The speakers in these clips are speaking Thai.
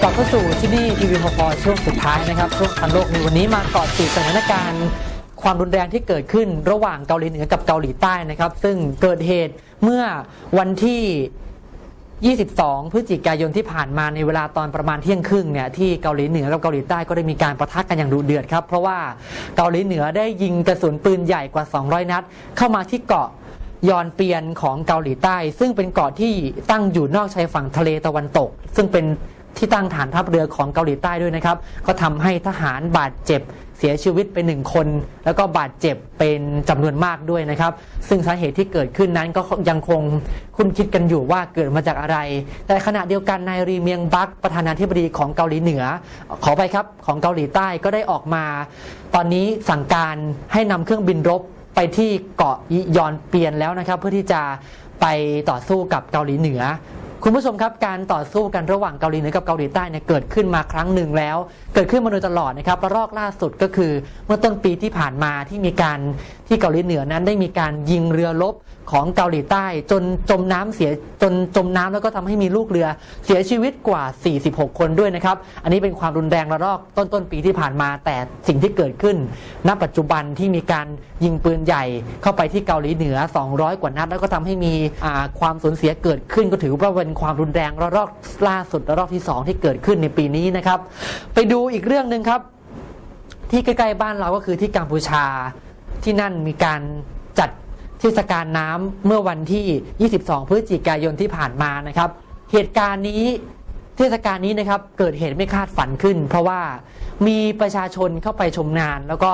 เกาะสู่ที่นี่ทีวีพอช่วงสุดท้ายนะครับช่วงทันโลกในวันนี้มาเกาะติดสถานการณ์ความรุนแรงที่เกิดขึ้นระหว่างเกาหลีเหนือกับเกาหลีใต้นะครับ ซึ่งเกิดเหตุเมื่อวันที่ 22 พฤศจิกายนที่ผ่านมาในเวลาตอนประมาณเที่ยงครึ่งเนี่ยที่เกาหลีเหนือกับเกาหลีใต้ก็ได้มีการประทะกันอย่างดุเดือดครับ เพราะว่าเกาหลีเหนือได้ยิงกระสุนปืนใหญ่กว่า 200 นัด เข้ามาที่เกาะยอนเปียนของเกาหลีใต้ ซึ่งเป็นเกาะที่ตั้งอยู่นอกชายฝั่งทะเลตะวันตก ซึ่งเป็น ที่ตั้งฐานทัพเรือของเกาหลีใต้ด้วยนะครับ ก็ทำให้ทหารบาดเจ็บเสียชีวิตไปหนึ่งคน แล้วก็บาดเจ็บเป็นจำนวนมากด้วยนะครับ ซึ่งสาเหตุที่เกิดขึ้นนั้นก็ยังคงคุ้นคิดกันอยู่ว่าเกิดมาจากอะไร แต่ขณะเดียวกันนายรีเมียงบักประธานาธิบดีของเกาหลีเหนือ ขอไปครับของเกาหลีใต้ก็ได้ออกมา ตอนนี้สั่งการให้นำเครื่องบินรบไปที่เกาะยอนเปียนแล้วนะครับ เพื่อที่จะไปต่อสู้กับเกาหลีเหนือ คุณผู้ชมครับการต่อสู้กันระหว่างเกาหลีเหนือกับเกาหลีใต้เนี่ยเกิดขึ้นมาครั้งหนึ่งแล้ว เกิดขึ้นมาโดยตลอดนะครับระลอกล่าสุดก็คือ เมื่อต้นปีที่ผ่านมาที่มีการที่เกาหลีเหนือนั้นได้มีการยิงเรือรบของเกาหลีใต้ จนจมน้ำเสียจนจมน้ำแล้วก็ทำให้มีลูกเรือเสียชีวิตกว่า 46 คนด้วยนะครับ อันนี้เป็นความรุนแรงระลอกต้นต้นปีที่ผ่านมา แต่สิ่งที่เกิดขึ้น ณ ปัจจุบันที่มีการยิงปืนใหญ่เข้าไปที่เกาหลีเหนือ 200 กว่านัดแล้วก็ทำให้มีความสูญเสียเกิดขึ้นก็ถือว่าเป็นความรุนแรงระลอกล่าสุดระลอกที่ 2 ที่เกิดขึ้นในปีนี้นะครับ ไปดูอีกเรื่องหนึ่งครับ ที่ใกล้ๆบ้านเราก็คือที่กัมพูชาที่นั่นมีการจัดเทศกาลน้ำเมื่อวันที่ 22 พฤศจิกายนที่ผ่านมานะครับ เหตุการณ์นี้เทศกาลนี้นะครับเกิดเหตุไม่คาดฝันขึ้น เพราะว่ามีประชาชนเข้าไปชมงาน แล้วก็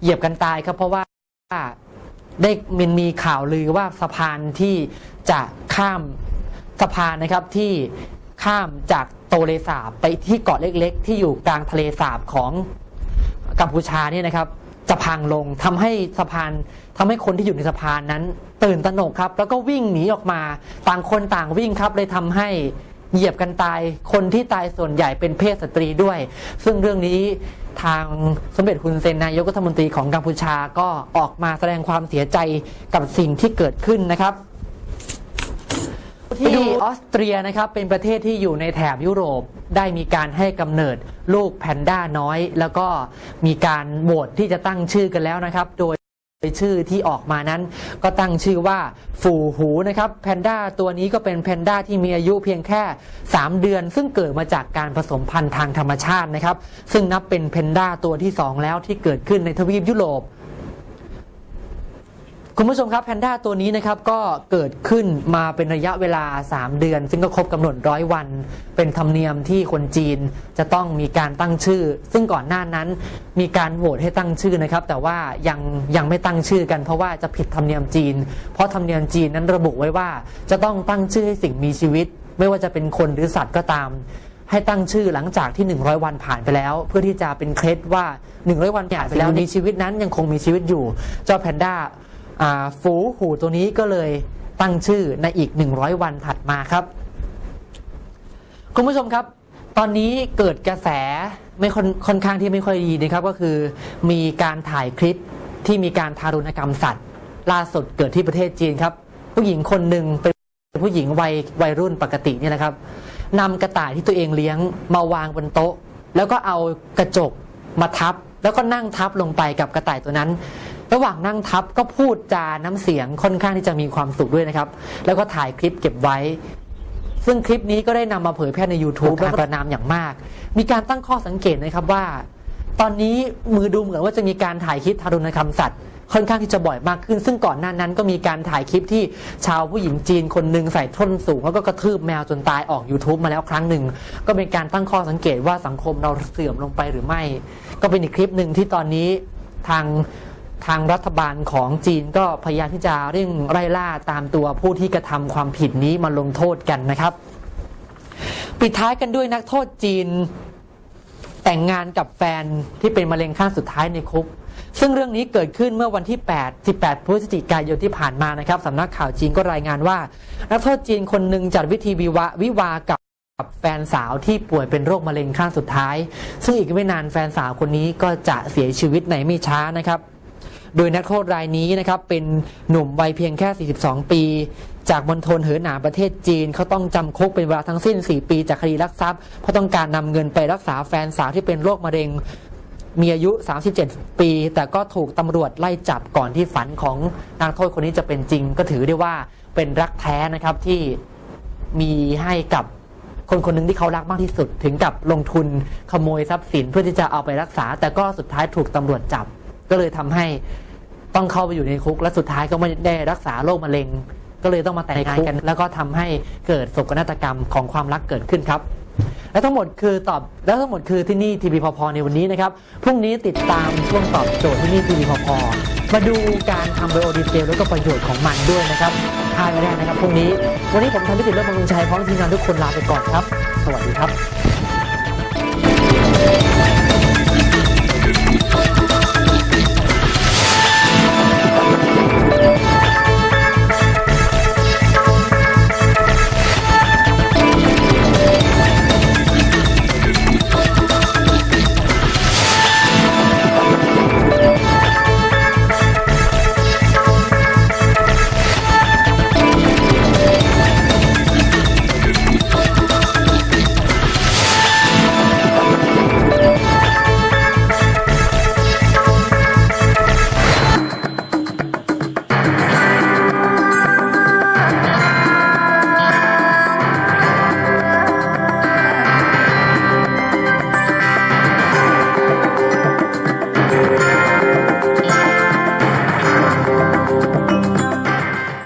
เหยียบกันตายครับ เพราะว่าได้มันมีข่าวลือว่าสะพานที่จะข้าม สะพานนะครับที่ข้ามจากโตเลสาบไปที่เกาะเล็กๆ ที่อยู่กลางทะเลสาบของกัมพูชาเนี่ยนะครับ จะพังลงทำให้สะพานทำให้คนที่อยู่ในสะพานนั้น ตื่นตระหนกครับ แล้วก็วิ่งหนีออกมาต่างคนต่างวิ่งครับเลยทำให้เหยียบกันตายคนที่ตายส่วนใหญ่เป็นเพศสตรีด้วย ซึ่งเรื่องนี้ทางสมเด็จฮุนเซนนายกรัฐมนตรีของกัมพูชาก็ออกมาแสดงความเสียใจกับสิ่งที่เกิดขึ้นนะครับ ที่ออสเตรียนะครับเป็นประเทศที่อยู่ในแถบยุโรปได้มีการให้กำเนิดลูกแพนด้าน้อย แล้วก็มีการโหวตที่จะตั้งชื่อกันแล้วนะครับ โดยชื่อที่ออกมานั้นก็ตั้งชื่อว่าฝูหูนะครับแพนด้าตัวนี้ก็เป็นแพนด้าที่มีอายุเพียงแค่ 3 เดือน ซึ่งเกิดมาจากการผสมพันธุ์ทางธรรมชาตินะครับ ซึ่งนับเป็นแพนด้าตัวที่ 2 แล้วที่เกิดขึ้นในทวีปยุโรป คุณผู้ชมครับแพนด้าตัวนี้นะครับก็เกิดขึ้นมาเป็นระยะเวลา 3 เดือน ซึ่งก็ครบกำหนดร้อยวัน เป็นธรรมเนียมที่คนจีนจะต้องมีการตั้งชื่อ ซึ่งก่อนหน้านั้นมีการโหวตให้ตั้งชื่อนะครับ แต่ว่ายังยังไม่ตั้งชื่อกันเพราะว่าจะผิดธรรมเนียมจีน เพราะธรรมเนียมจีนนั้นระบุไว้ว่า จะต้องตั้งชื่อให้สิ่งมีชีวิต ไม่ว่าจะเป็นคนหรือสัตว์ก็ตามให้ตั้งชื่อหลังจากที่ 100 วันผ่านไปแล้ว เพื่อที่จะเป็นเคล็ดว่า 100 วันผ่านไปแล้วในชีวิตนั้นยังคงมีชีวิตอยู่ เจ้าแพนด้า ฝูหูตัวนี้ก็เลยตั้งชื่อในอีก 100 วันถัดมาครับ คุณผู้ชมครับ ตอนนี้เกิดกระแสไม่ค่อนค่อนข้างที่ไม่ค่อยดีนะครับก็คือมีการถ่ายคลิปที่มีการทารุณกรรมสัตว์ ล่าสุดเกิดที่ประเทศจีนครับ ผู้หญิงคนหนึ่งเป็นผู้หญิงวัยวัยรุ่นปกตินี่ยนะครับนำกระต่ายที่ตัวเองเลี้ยงมาวางบนโต๊ะ แล้วก็เอากระจกมาทับ แล้วก็นั่งทับลงไปกับกระต่ายตัวนั้น ระหว่างนั่งทับก็พูดจาน้ำเสียงค่อนข้างที่จะมีความสุขด้วยนะครับ แล้วก็ถ่ายคลิปเก็บไว้ ซึ่งคลิปนี้ก็ได้นำมาเผยแพร่ใน YouTube และประนามอย่างมาก มีการตั้งข้อสังเกตนะครับว่า ตอนนี้มือดูเหมือนว่าจะมีการถ่ายคลิปทารุณกรรมสัตว์ค่อนข้างที่จะบ่อยมากขึ้น ซึ่งก่อนหน้านั้นก็มีการถ่ายคลิปที่ชาวผู้หญิงจีนคนหนึ่งใส่ท่อนสูง แล้วก็กระทืบแมวจนตายออก YouTube มาแล้วครั้งหนึ่ง ก็เป็นการตั้งข้อสังเกตว่าสังคมเราเสื่อมลงไปหรือไม่ ก็เป็นอีกคลิปหนึ่งที่ตอนนี้ทาง ทางรัฐบาลของจีนก็พยายามที่จะเร่งไล่ล่าตามตัวผู้ที่กระทำความผิดนี้มาลงโทษกันนะครับ ปิดท้ายกันด้วยนักโทษจีนแต่งงานกับแฟนที่เป็นมะเร็งขั้นสุดท้ายในคุก ซึ่งเรื่องนี้เกิดขึ้นเมื่อวันที่ 8 18 พฤศจิกายนที่ผ่านมานะครับสำนักข่าวจีนก็รายงานว่า นักโทษจีนคนหนึ่งจัดวิธีวิวาวิวากับกับแฟนสาวที่ป่วยเป็นโรคมะเร็งขั้นสุดท้าย ซึ่งอีกไม่นานแฟนสาวคนนี้ก็จะเสียชีวิตในไม่ช้านะครับ โดยนักโทษรายนี้นะครับเป็นหนุ่มวัยเพียงแค่ 42 ปี จากมณฑลเหอหนานประเทศจีนเขาต้องจำคุกเป็นเวลาทั้งสิ้น 4 ปีจากคดีลักทรัพย์ เพราะต้องการนำเงินไปรักษาแฟนสาวที่เป็นโรคมะเร็งมีอายุ 37 ปี แต่ก็ถูกตำรวจไล่จับก่อนที่ฝันของนักโทษคนนี้จะเป็นจริง ก็ถือได้ว่าเป็นรักแท้นะครับที่มีให้กับคนคนหนึ่งที่เขารักมากที่สุด ถึงกับลงทุนขโมยทรัพย์สินเพื่อที่จะเอาไปรักษา แต่ก็สุดท้ายถูกตำรวจจับ ก็เลยทำให้ต้องเข้าไปอยู่ในคุก และสุดท้ายก็ไม่ได้รักษาโรคมะเร็ง ก็เลยต้องมาแต่งงานกัน แล้วก็ทำให้เกิดโศกนาฏกรรมของความรักเกิดขึ้นครับ และทั้งหมดคือตอบและทั้งหมดคือที่นี่ทีวีพอพอในวันนี้นะครับพรุ่งนี้ติดตามช่วงตอบโจทย์ที่นี่ทีวีพอพอมาดูการทำไบโอดีเซลแล้วก็ประโยชน์ของมันด้วยนะครับพลาดไม่ได้นะครับพรุ่งนี้ วันนี้ผมทำพิสิทธิ์เลิศบำรุงชัยพร้อมทีมงานทุกคนลาไปก่อนครับ สวัสดีครับ